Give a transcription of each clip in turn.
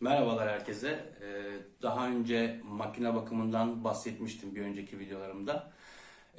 Merhabalar herkese. Ee, Daha önce makine bakımından bahsetmiştim bir önceki videolarımda.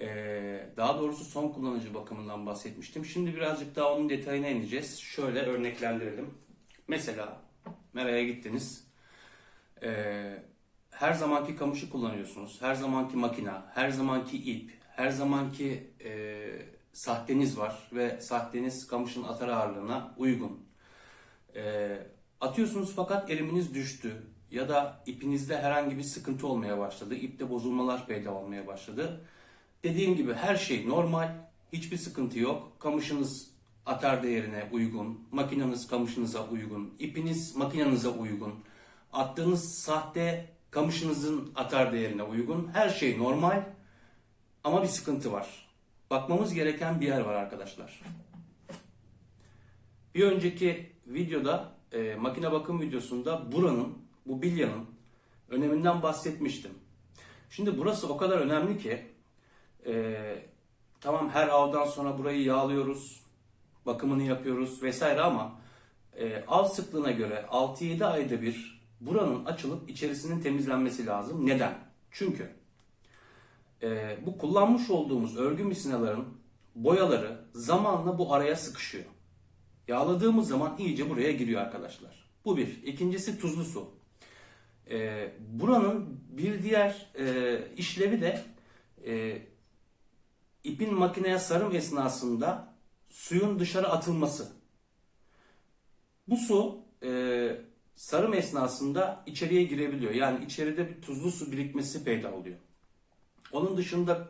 Ee, Daha doğrusu son kullanıcı bakımından bahsetmiştim. Şimdi birazcık daha onun detayına ineceğiz. Şöyle örneklendirelim. Mesela meraya gittiniz. Her zamanki kamışı kullanıyorsunuz. Her zamanki makina, her zamanki ip, her zamanki e, sahteniz var ve sahteniz kamışın atar ağırlığına uygun. Ee, atıyorsunuz fakat eriminiz düştü ya da ipinizde herhangi bir sıkıntı olmaya başladı. İpte bozulmalar peyda olmaya başladı. Dediğim gibi her şey normal, hiçbir sıkıntı yok. Kamışınız atar değerine uygun, makineniz kamışınıza uygun, ipiniz makinenize uygun, attığınız sahte kamışınızın atar değerine uygun. Her şey normal ama bir sıkıntı var. Bakmamız gereken bir yer var arkadaşlar. Bir önceki videoda e, makine bakım videosunda buranın, bu bilyanın öneminden bahsetmiştim. Şimdi burası o kadar önemli ki e, tamam her avdan sonra burayı yağlıyoruz, bakımını yapıyoruz vesaire ama e, av sıklığına göre 6-7 ayda bir buranın açılıp içerisinin temizlenmesi lazım. Neden? Çünkü e, bu kullanmış olduğumuz örgü misinaların boyaları zamanla bu araya sıkışıyor. Yağladığımız zaman iyice buraya giriyor arkadaşlar. Bu bir. İkincisi tuzlu su. Ee, buranın bir diğer e, işlevi de e, ipin makineye sarım esnasında suyun dışarı atılması. Bu su e, sarım esnasında içeriye girebiliyor. Yani içeride bir tuzlu su birikmesi peyda oluyor. Onun dışında e,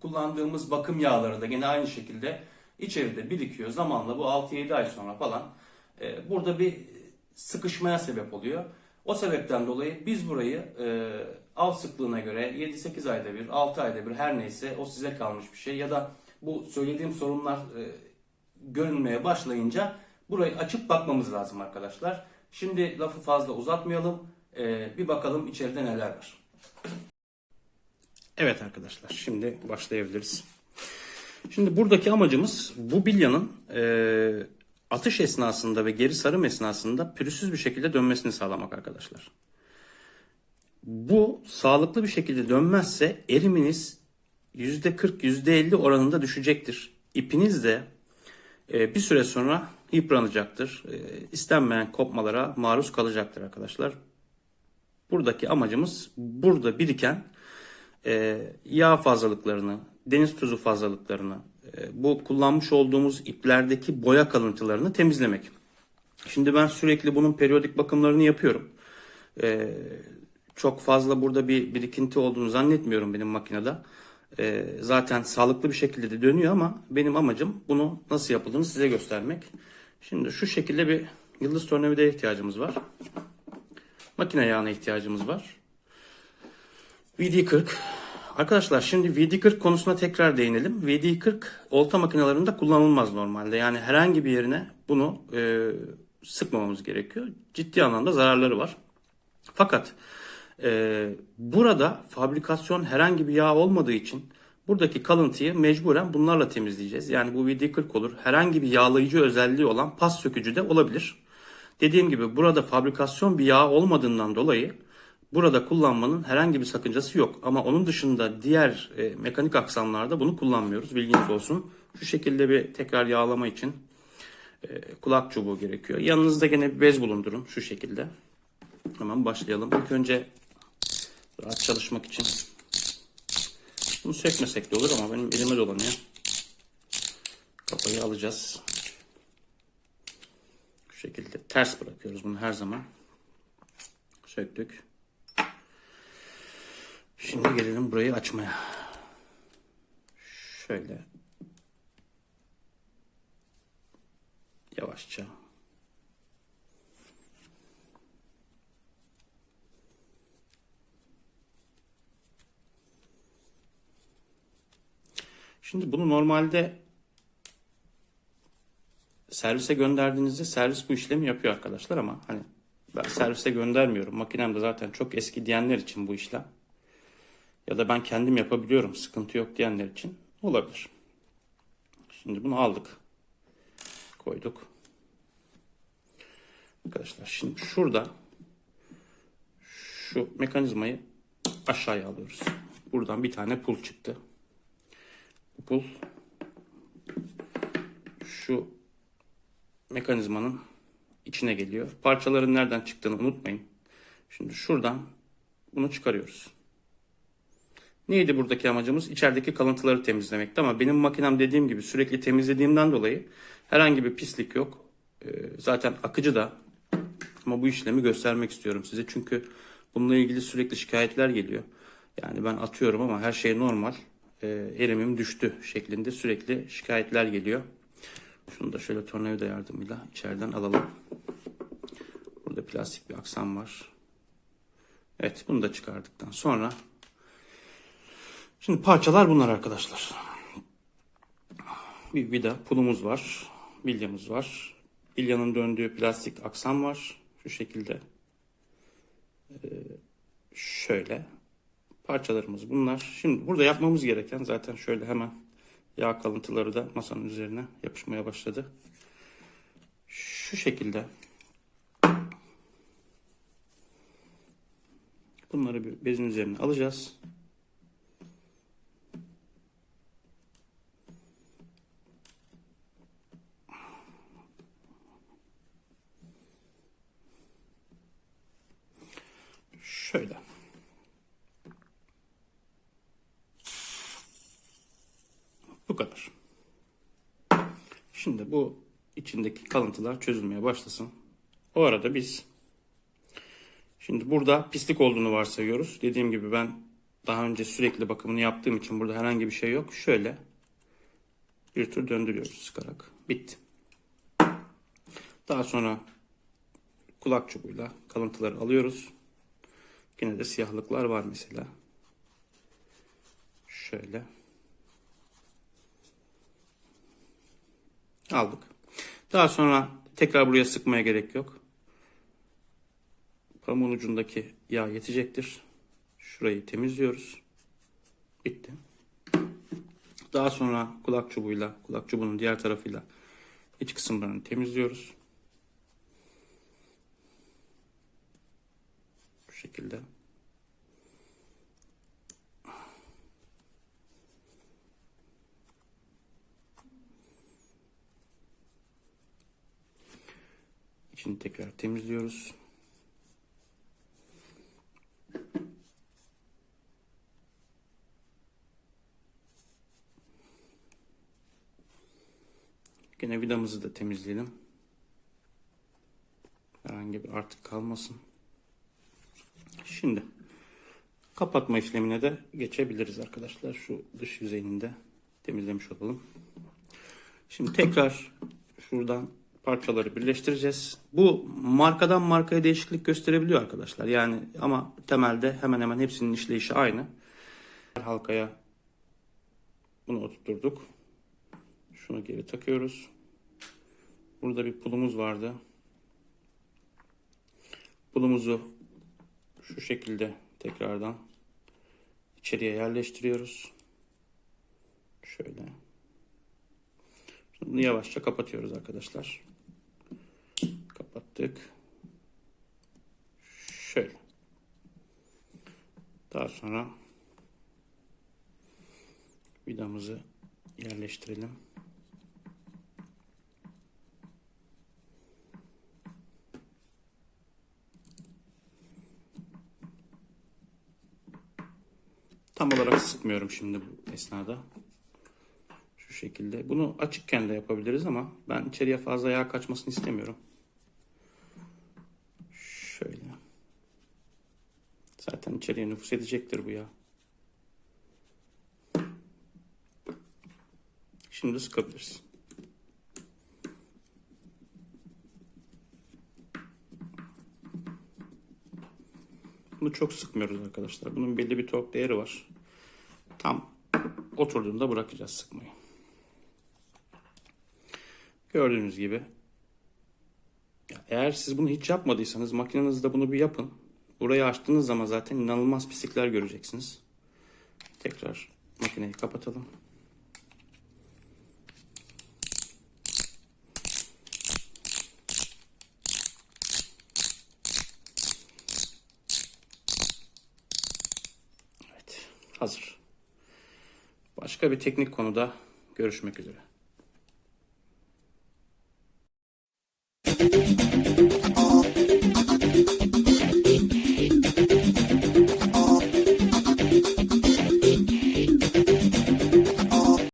kullandığımız bakım yağları da gene aynı şekilde içeride birikiyor. Zamanla bu 6-7 ay sonra falan e, burada bir sıkışmaya sebep oluyor. O sebepten dolayı biz burayı e, av sıklığına göre 7-8 ayda bir, 6 ayda bir her neyse o size kalmış bir şey. Ya da bu söylediğim sorunlar e, görünmeye başlayınca burayı açıp bakmamız lazım arkadaşlar. Şimdi lafı fazla uzatmayalım. E, bir bakalım içeride neler var. Evet arkadaşlar şimdi başlayabiliriz. Şimdi buradaki amacımız bu bilyanın e, atış esnasında ve geri sarım esnasında pürüzsüz bir şekilde dönmesini sağlamak arkadaşlar. Bu sağlıklı bir şekilde dönmezse eriminiz %40 %50 oranında düşecektir. İpiniz de e, bir süre sonra yıpranacaktır. E, istenmeyen kopmalara maruz kalacaktır arkadaşlar. Buradaki amacımız burada biriken e, yağ fazlalıklarını, deniz tuzu fazlalıklarını, e, bu kullanmış olduğumuz iplerdeki boya kalıntılarını temizlemek. Şimdi ben sürekli bunun periyodik bakımlarını yapıyorum. E, çok fazla burada bir birikinti olduğunu zannetmiyorum benim makinede. E, zaten sağlıklı bir şekilde de dönüyor ama benim amacım bunu nasıl yapıldığını size göstermek. Şimdi şu şekilde bir yıldız tornavidaya ihtiyacımız var. Makine yağına ihtiyacımız var. VD40 Arkadaşlar şimdi VD40 konusuna tekrar değinelim. VD40 olta makinelerinde kullanılmaz normalde. Yani herhangi bir yerine bunu e, sıkmamamız gerekiyor. Ciddi anlamda zararları var. Fakat e, burada fabrikasyon herhangi bir yağ olmadığı için buradaki kalıntıyı mecburen bunlarla temizleyeceğiz. Yani bu VD40 olur. Herhangi bir yağlayıcı özelliği olan pas sökücü de olabilir. Dediğim gibi burada fabrikasyon bir yağ olmadığından dolayı Burada kullanmanın herhangi bir sakıncası yok. Ama onun dışında diğer e, mekanik aksamlarda bunu kullanmıyoruz. Bilginiz olsun. Şu şekilde bir tekrar yağlama için e, kulak çubuğu gerekiyor. Yanınızda gene bir bez bulundurun şu şekilde. Hemen başlayalım. İlk önce rahat çalışmak için bunu sökmesek de olur ama benim elime dolanıyor. Kafayı alacağız. Şu şekilde ters bırakıyoruz bunu her zaman. Söktük. Şimdi gelelim burayı açmaya. Şöyle. Yavaşça. Şimdi bunu normalde servise gönderdiğinizde servis bu işlemi yapıyor arkadaşlar ama hani ben servise göndermiyorum. Makinem de zaten çok eski diyenler için bu işlem. ya da ben kendim yapabiliyorum sıkıntı yok diyenler için olabilir. Şimdi bunu aldık. Koyduk. Arkadaşlar şimdi şurada şu mekanizmayı aşağıya alıyoruz. Buradan bir tane pul çıktı. Bu pul şu mekanizmanın içine geliyor. Parçaların nereden çıktığını unutmayın. Şimdi şuradan bunu çıkarıyoruz. Neydi buradaki amacımız? İçerideki kalıntıları temizlemekti ama benim makinem dediğim gibi sürekli temizlediğimden dolayı herhangi bir pislik yok. Ee, zaten akıcı da ama bu işlemi göstermek istiyorum size. Çünkü bununla ilgili sürekli şikayetler geliyor. Yani ben atıyorum ama her şey normal. Ee, erimim düştü şeklinde sürekli şikayetler geliyor. Şunu da şöyle tornavida yardımıyla içeriden alalım. Burada plastik bir aksam var. Evet bunu da çıkardıktan sonra Şimdi parçalar bunlar arkadaşlar. Bir vida pulumuz var. Bilyamız var. Bilyanın döndüğü plastik aksam var. Şu şekilde. Ee, şöyle. Parçalarımız bunlar. Şimdi burada yapmamız gereken zaten şöyle hemen yağ kalıntıları da masanın üzerine yapışmaya başladı. Şu şekilde. Bunları bir bezin üzerine alacağız. Şöyle. Bu kadar. Şimdi bu içindeki kalıntılar çözülmeye başlasın. O arada biz şimdi burada pislik olduğunu varsayıyoruz. Dediğim gibi ben daha önce sürekli bakımını yaptığım için burada herhangi bir şey yok. Şöyle bir tur döndürüyoruz sıkarak. Bitti. Daha sonra kulak çubuğuyla kalıntıları alıyoruz. Yine de siyahlıklar var mesela. Şöyle. Aldık. Daha sonra tekrar buraya sıkmaya gerek yok. Pamuğun ucundaki yağ yetecektir. Şurayı temizliyoruz. Bitti. Daha sonra kulak çubuğuyla, kulak çubuğunun diğer tarafıyla iç kısımlarını temizliyoruz. Bu şekilde. İçini tekrar temizliyoruz. Gene vidamızı da temizleyelim. Herhangi bir artık kalmasın. Şimdi kapatma işlemine de geçebiliriz arkadaşlar. Şu dış yüzeyini de temizlemiş olalım. Şimdi tekrar şuradan parçaları birleştireceğiz. Bu markadan markaya değişiklik gösterebiliyor arkadaşlar. Yani ama temelde hemen hemen hepsinin işleyişi aynı. Halkaya bunu oturturduk. Şunu geri takıyoruz. Burada bir pulumuz vardı. Pulumuzu şu şekilde tekrardan içeriye yerleştiriyoruz. Şöyle. Bunu yavaşça kapatıyoruz arkadaşlar. Kapattık. Şöyle. Daha sonra vidamızı yerleştirelim. Tam olarak sıkmıyorum şimdi bu esnada. Şu şekilde. Bunu açıkken de yapabiliriz ama ben içeriye fazla yağ kaçmasını istemiyorum. Şöyle. Zaten içeriye nüfus edecektir bu yağ. Şimdi sıkabiliriz. Bunu çok sıkmıyoruz arkadaşlar. Bunun belli bir tork değeri var. Tam oturduğunda bırakacağız sıkmayı. Gördüğünüz gibi ya eğer siz bunu hiç yapmadıysanız makinenizde bunu bir yapın. Burayı açtığınız zaman zaten inanılmaz pislikler göreceksiniz. Tekrar makineyi kapatalım. Evet, hazır. Başka bir teknik konuda görüşmek üzere.